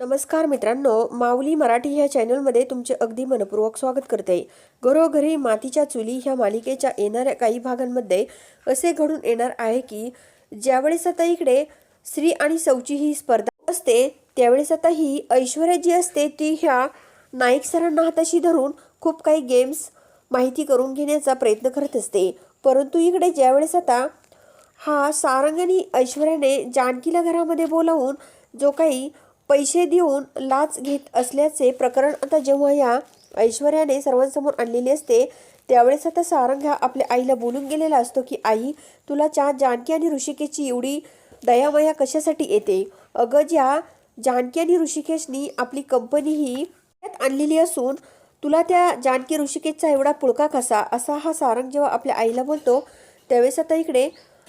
नमस्कार मित्रांनो माऊली मराठी ह्या चॅनलमध्ये तुमचे अगदी मनपूर्वक स्वागत करते. घरोघरी मातीच्या चुली ह्या मालिकेच्या येणाऱ्या काही भागांमध्ये असे घडून येणार आहे की ज्यावेळेस आता इकडे स्त्री आणि सौची ही स्पर्धा असते त्यावेळेस आता ही ऐश्वर्या जी असते ती ह्या नाईक सरांना हाताशी धरून खूप काही गेम्स माहिती करून घेण्याचा प्रयत्न करत असते. परंतु इकडे ज्यावेळेस आता हा सारंग आणि ऐश्वर्याने जानकीला घरामध्ये बोलावून जो काही पैसे देऊन लाच घेत असल्याचे प्रकरण आता जेव्हा या ऐश्वर्याने सर्वांसमोर आणलेले असते त्यावेळेस आता सारंग हा आपल्या आईला बोलून गेलेला असतो की आई तुला चार जानकी आणि ऋषिकेशची एवढी दयामया कशासाठी येते? अगं ज्या जानकी आणि ऋषिकेशनी आपली कंपनी ही त्यात आणलेली असून तुला त्या जानकी ऋषिकेशचा एवढा पुळका कसा? असा हा सारंग जेव्हा आपल्या आईला बोलतो त्यावेळेस आता इकडे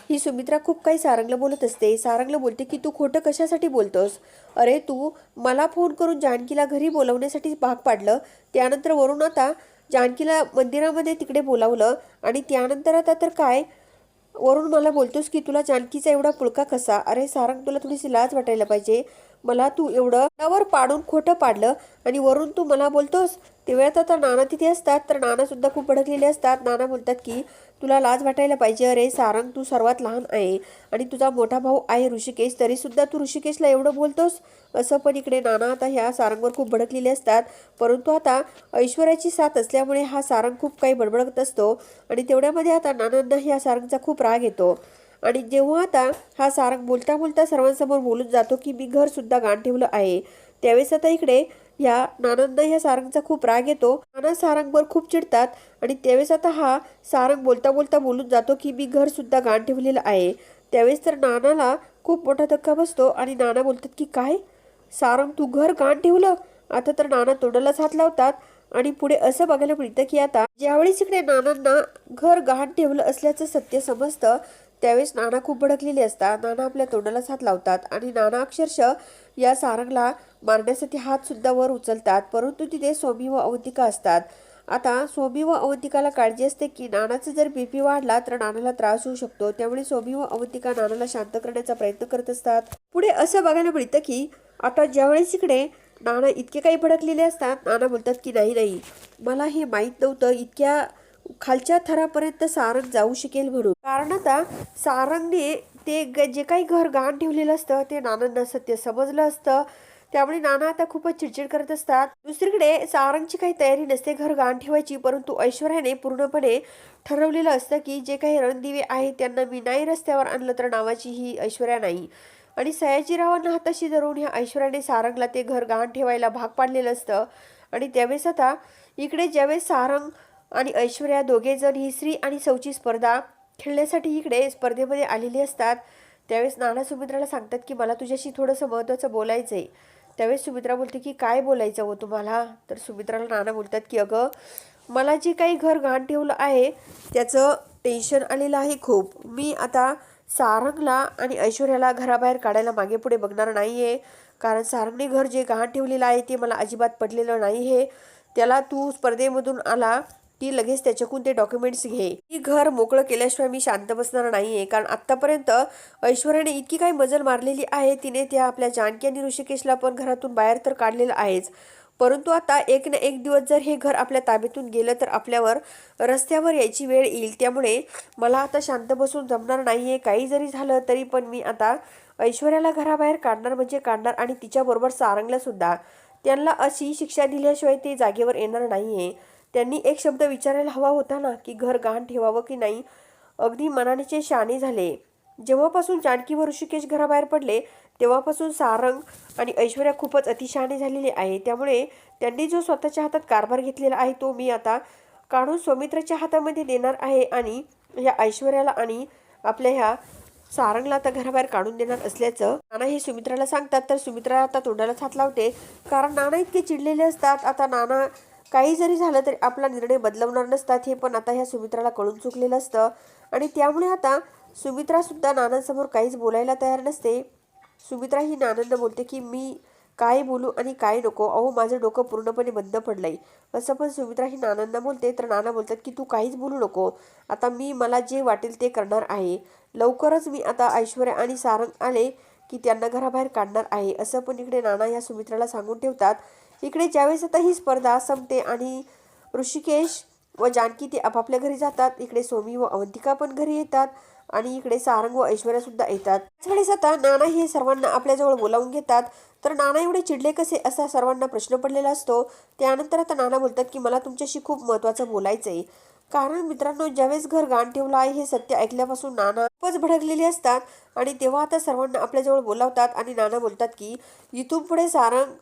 ही सुमित्रा खूप काही सारंगला बोलत असते. सारंगला बोलते की तू खोटं कशासाठी बोलतोस? अरे तू मला फोन करून जानकीला घरी बोलवण्यासाठी भाग पाडलं. त्यानंतर वरून आता जानकीला मंदिरामध्ये तिकडे बोलावलं. आणि त्यानंतर आता तर काय? वरून मला बोलतोस की तुला जानकीचा एवढा पुळका कसा? अरे सारंग तुला थोडीशी लाज वाटायला पाहिजे. मला तू एवढं पाडून खोटं पाडलं. आणि वरून तू मला बोलतोस तेव्हा आता नाना तिथे असतात तर नानासुद्धा खूप भडकलेले असतात. नाना बोलतात की तुला लाज वाटायला पाहिजे. अरे सारंग तू सर्वात लहान आहे आणि तुझा मोठा भाऊ आहे ऋषिकेश तरीसुद्धा तू ऋषिकेशला एवढं बोलतोस? असं पण इकडे नाना आता ह्या सारंगवर खूप भडकलेले असतात. परंतु आता ऐश्वर्याची साथ असल्यामुळे हा सारंग खूप काही बडबडत असतो आणि तेवढ्यामध्ये आता नानांना ह्या सारंगचा खूप राग येतो. आणि जेव्हा आता हा सारंग बोलता बोलता सर्वांसमोर बोलून जातो की मी घरसुद्धा गाण ठेवलं आहे. त्यावेळेस आता इकडे या नानांना ह्या सारंगचा खूप राग येतो. नाना सारंगवर खूप चिडतात आणि त्यावेळेस आता हा सारंग बोलता बोलता बोलून जातो की मी घर सुद्धा गाण ठेवलेलं आहे. त्यावेळेस तर नानाला खूप मोठा धक्का बसतो आणि नाना बोलतात की काय? सारंग तू घर गाण ठेवलं? आता तर नाना तोंडालाच हात लावतात आणि पुढे असं बघायला मिळतं की आता ज्यावेळेस इकडे नानांना घर गहाण ठेवलं असल्याचं सत्य समजतं त्यावेळेस नाना खूप भडकलेले असतात. नाना आपल्या तोंडालाच हात लावतात आणि नाना अक्षरशः या सारंगला मारण्यासाठी हात सुद्धा वर उचलतात. परंतु तिथे स्वामी व अवंतिका असतात. आता स्वामी व अवंतिकाला काळजी असते की नानाचा जर बी पी वाढला तर नानाला त्रास होऊ शकतो. त्यामुळे स्वामी व अवंतिका नानाला शांत करण्याचा प्रयत्न करत असतात. पुढे असं बघायला मिळतं की आता ज्यावेळेस इकडे नाना इतके काही भडकलेले असतात नाना बोलतात की नाही नाही मला हे माहीत नव्हतं. इतक्या खालच्या थरापर्यंत सारंग जाऊ शकेल म्हणून. कारण आता सारंगने ते ग- जे काही घर गहाण ठेवलेलं असतं ते नानांना सत्य समजलं असतं. त्यामुळे नाना आता खूपच चिडचिड करत असतात. दुसरीकडे सारंगची काही तयारी नसते घर गहाण ठेवायची परंतु ऐश्वर्याने पूर्णपणे ठरवलेलं असतं की जे काही रणदिवे आहेत त्यांना मी नाही रस्त्यावर आणलं तर नावाची ही ऐश्वर्या नाही. आणि सयाजीरावांना हाताशी धरून ह्या ऐश्वर्याने सारंगला ते घर गहाण ठेवायला भाग पाडलेलं असतं. आणि त्यावेळेस आता इकडे ज्यावेळेस सारंग आणि ऐश्वर्या दोघेजण ही श्री आणि सौची स्पर्धा खेळण्यासाठी इकडे स्पर्धेमध्ये आलेली असतात. त्यावेळेस नाना सुमित्राला सांगतात की मला तुझ्याशी थोडंसं महत्त्वाचं बोलायचं आहे त्यावेळेस सुमित्रा बोलते की काय बोलायचं हो तुम्हाला? तर सुमित्राला नाना बोलतात की अगं मला जे काही घर घाण ठेवलं आहे त्याचं टेन्शन आलेलं आहे खूप. मी आता सारंगला आणि ऐश्वर्याला घराबाहेर काढायला मागे पुढे बघणार नाही आहे कारण सारंगने घर जे गहाण ठेवलेलं आहे ते मला अजिबात पडलेलं नाही आहे त्याला तू स्पर्धेमधून आला ती लगेच त्याच्याकडून ते डॉक्युमेंट्स घे. ही घर मोकळं केल्याशिवाय मी शांत बसणार नाहीये. कारण आत्तापर्यंत ऐश्वर्याने इतकी काही मजल मारलेली आहे तिने त्या आपल्या जानकी आणि ऋषिकेशला पण घरातून बाहेर तर काढलेलं आहेच. परंतु आता एक ना एक दिवस जर हे घर आपल्या ताब्यातून गेलं तर आपल्यावर रस्त्यावर यायची वेळ येईल. त्यामुळे मला आता शांत बसून जमणार नाही आहे काही जरी झालं तरी पण मी आता ऐश्वर्याला घराबाहेर काढणार म्हणजे काढणार आणि तिच्याबरोबर सारंगला सुद्धा. त्यांना अशी शिक्षा दिल्याशिवाय ते जागेवर येणार नाहीये. त्यांनी एक शब्द विचारायला हवा होता ना की घर गहाण ठेवावं की नाही? अगदी मनानेचे शाणे झाले. जेव्हापासून जानकी व ऋषिकेश घराबाहेर पडले तेव्हापासून सारंग आणि ऐश्वर्या खूपच अतिशहाणे झालेले आहे. त्यामुळे त्यांनी जो स्वतःच्या हातात कारभार घेतलेला आहे तो मी आता काढून सौमित्राच्या हातामध्ये देणार आहे आणि ह्या ऐश्वर्याला आणि आपल्या ह्या सारंगला आता घराबाहेर काढून देणार असल्याचं नाना हे सुमित्राला सांगतात. तर सुमित्रा आता तोंडाला हात लावते. कारण नाना इतके चिडलेले असतात. आता नाना काही जरी झालं तरी आपला निर्णय बदलवणार नसतात हे पण आता ह्या सुमित्राला कळून चुकलेलं असतं. आणि त्यामुळे आता सुमित्रा सुद्धा नानांसमोर काहीच बोलायला तयार नसते. सुमित्रा ही नानांना बोलते की मी काय बोलू आणि काय नको? अहो माझं डोकं पूर्णपणे बंद पडलं आहे असं पण सुमित्रा ही नानांना बोलते. तर नाना बोलतात की तू काहीच बोलू नको. आता मी मला जे वाटेल ते करणार आहे. लवकरच मी आता ऐश्वर्या आणि सारंग आले की त्यांना घराबाहेर काढणार आहे. असं पण इकडे नाना या सुमित्राला सांगून ठेवतात. इकडे ज्यावेळेस आता ही स्पर्धा संपते आणि ऋषिकेश व जानकी ते आपापल्या घरी जातात इकडे सोमी व अवंतिका पण घरी येतात आणि इकडे सारंग व ऐश्वर्या सुद्धा येतात. त्याच आता नाना हे सर्वांना आपल्याजवळ बोलावून घेतात. तर नाना एवढे चिडले कसे असा सर्वांना प्रश्न पडलेला असतो. त्यानंतर आता नाना बोलतात की मला तुमच्याशी खूप महत्त्वाचं बोलायचं आहे कारण मित्रांनो ज्यावेळेस घर गाण ठेवलं आहे हे सत्य ऐकल्यापासून नाना खूपच भडकलेले असतात आणि तेव्हा आता सर्वांना आपल्याजवळ बोलावतात आणि नाना बोलतात की इथून पुढे सारंग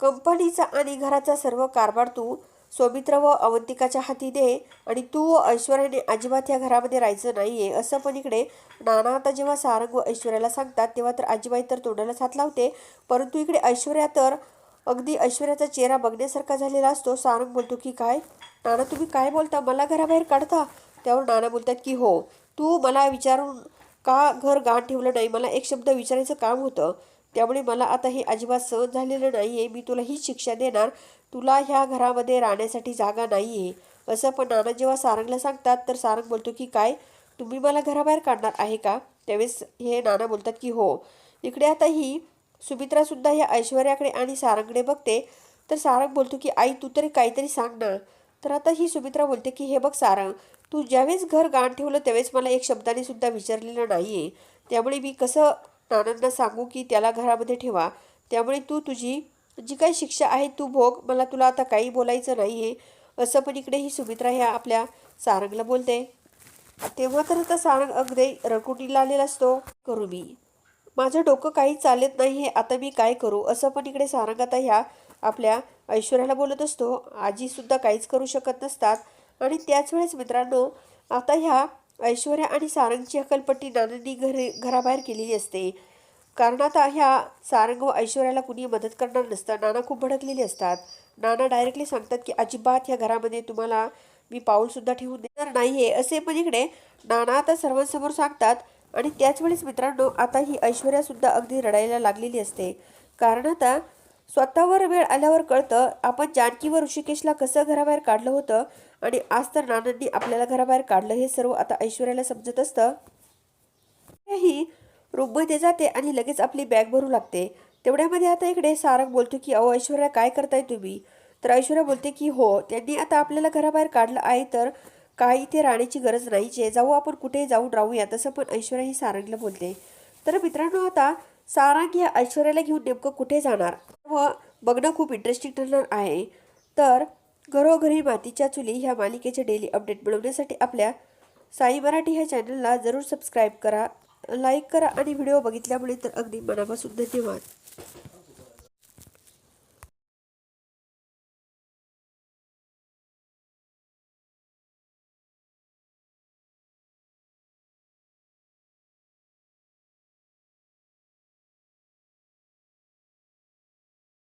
कंपनीचा आणि घराचा सर्व कारभार तू सौमित्र व अवंतिकाच्या हाती दे आणि तू व ऐश्वर्याने अजिबात या घरामध्ये राहायचं नाही आहे असं पण इकडे नाना आता जेव्हा सारंग व ऐश्वर्याला सांगतात तेव्हा तर आजीबाई तर तोंडालाच हात लावते. परंतु इकडे ऐश्वर्या तर अगदी ऐश्वर्याचा चेहरा बघण्यासारखा झालेला असतो. सारंग बोलतो की काय? नाना तुम्ही काय बोलता? मला घराबाहेर काढता? त्यावर नाना बोलतात की हो. तू मला विचारून का घर गाण ठेवलं नाही? मला एक शब्द विचारायचं काम होतं. त्यामुळे मला आता हे अजिबात सहन झालेलं नाही आहे मी तुला ही शिक्षा देणार. तुला ह्या घरामध्ये राहण्यासाठी जागा नाही आहे असं पण नाना जेव्हा सारंगला सांगतात तर सारंग बोलतो की काय? तुम्ही मला घराबाहेर काढणार आहे का? त्यावेळेस हे नाना बोलतात की हो. इकडे आता ही सुमित्रासुद्धा ह्या ऐश्वर्याकडे आणि सारंगकडे बघते. तर सारंग बोलतो की आई तू तरी काहीतरी सांग ना. तर आता ही सुमित्रा बोलते की हे बघ सारंग तू ज्यावेळेस घर गाण ठेवलं त्यावेळेस मला एक शब्दाने सुद्धा विचारलेलं नाही आहे त्यामुळे मी कसं नानांना सांगू की त्याला घरामध्ये ठेवा. त्यामुळे तू तुझी जी काही शिक्षा आहे तू भोग. मला तुला आता काही बोलायचं नाही आहे असं पण इकडे ही सुमित्रा ह्या आपल्या सारंगला बोलते. तेव्हा तर आता सारंग अगदी रकुटीला आलेला असतो. करू मी. माझं डोकं काही चालत नाही आहे आता मी काय करू? असं पण इकडे सारंग आता ह्या आपल्या ऐश्वर्याला बोलत असतो. आजीसुद्धा काहीच करू शकत नसतात. आणि त्याच वेळेस मित्रांनो आता ह्या ऐश्वर्या आणि सारंगची हकलपट्टी नानांनी घर घराबाहेर केलेली असते. कारण आता ह्या सारंग व ऐश्वर्याला कुणी मदत करणार नसतं. नाना खूप भडकलेले असतात. नाना डायरेक्टली सांगतात की अजिबात ह्या घरामध्ये तुम्हाला मी पाऊलसुद्धा ठेवून देणार नाही आहे असे पण इकडे नाना आता सर्वांसमोर सांगतात. आणि त्याच वेळेस मित्रांनो आता ही ऐश्वर्यासुद्धा अगदी रडायला लागलेली असते. कारण आता स्वतःवर वेळ आल्यावर कळतं आपण जानकी व ऋषिकेशला कसं घराबाहेर काढलं होतं आणि आज तर नानांनी आपल्याला घराबाहेर काढलं हे सर्व आता ऐश्वर्याला समजत असतं. ही रूममध्ये जाते आणि लगेच आपली बॅग भरू लागते. तेवढ्यामध्ये आता इकडे सारंग बोलतो की अहो ऐश्वर्या काय करताय तुम्ही? तर ऐश्वर्या बोलते की हो त्यांनी आता आपल्याला घराबाहेर काढलं आहे तर काही इथे राहण्याची गरज नाहीचे जाऊ आपण कुठे जाऊन राहूया तसं पण ऐश्वर्या ही सारंगला बोलते. तर मित्रांनो आता सारंग या ऐश्वर्याला घेऊन नेमकं कुठे जाणार? व बघणं खूप इंटरेस्टिंग ठरणार आहे. तर घरोघरी मातीच्या चुली ह्या मालिकेचे डेली अपडेट मिळवण्यासाठी आपल्या साई मराठी ह्या चॅनलला जरूर सबस्क्राईब करा लाईक करा आणि व्हिडिओ बघितल्यामुळे तर अगदी मनापासून धन्यवाद.